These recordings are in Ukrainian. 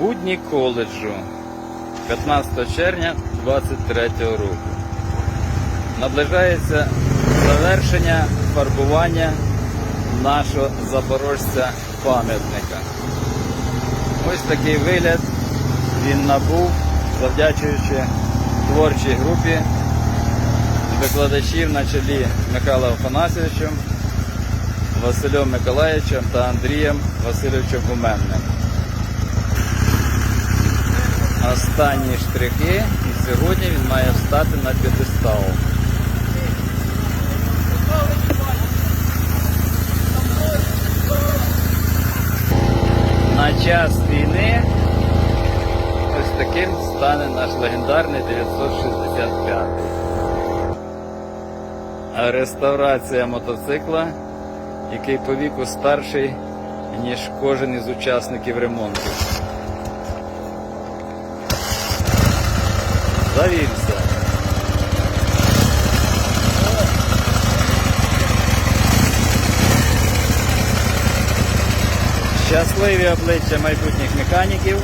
Будні коледжу 15 червня 23 року. Наближається завершення фарбування нашого запорожця пам'ятника. Ось такий вигляд він набув, завдячуючи творчій групі викладачів на чолі Михайлом Афанасьовичем, Василем Миколаївичем та Андрієм Васильовичем Гуменним. Останні штрихи і сьогодні він має встати на п'єдестал. На час війни ось таким стане наш легендарний 965. А реставрація мотоцикла, який по віку старший, ніж кожен із учасників ремонту. Завівся. Щасливі обличчя майбутніх механіків.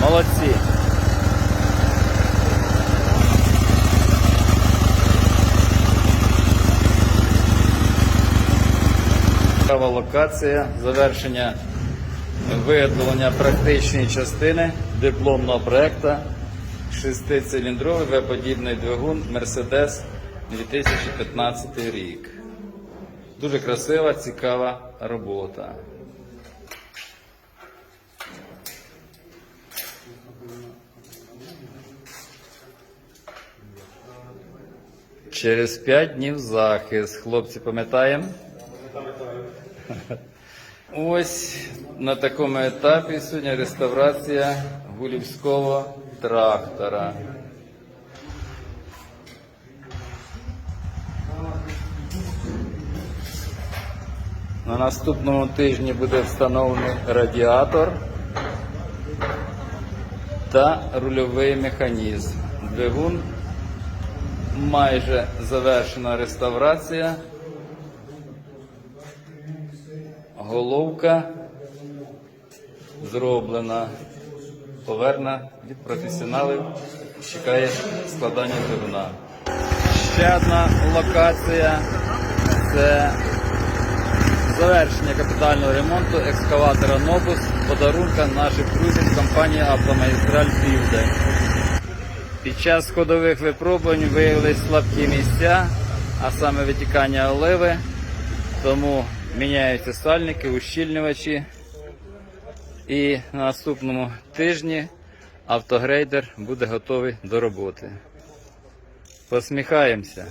Молодці. Права локація, завершення виготовлення практичної частини дипломного проекту шестициліндровий V-подібний двигун Mercedes 2015 рік. Дуже красива, цікава робота. Через 5 днів захист. Хлопці, пам'ятаємо? Ось на такому етапі сьогодні реставрація гулівського трактора. На наступному тижні буде встановлений радіатор та рульовий механізм. Двигун майже завершена реставрація. Головка зроблена. Поверна від професіоналів. Чекає складання двигуна. Ще одна локація це завершення капітального ремонту екскаватора Нобус, подарунка наших друзів з компанії Автомагістраль Південь. Під час ходових випробувань виявились слабкі місця, а саме витікання оливи, тому міняються сальники, ущільнювачі. І на наступному тижні автогрейдер буде готовий до роботи. Посміхаємося.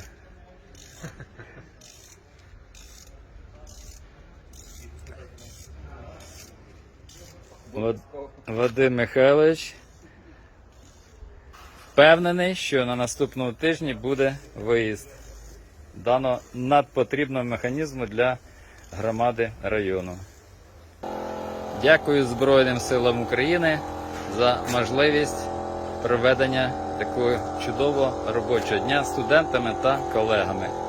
Вад- Вадим Михайлович впевнений, що на наступному тижні буде виїзд даного надпотрібного механізму для громади району. Дякую Збройним силам України за можливість проведення такого чудового робочого дня студентами та колегами.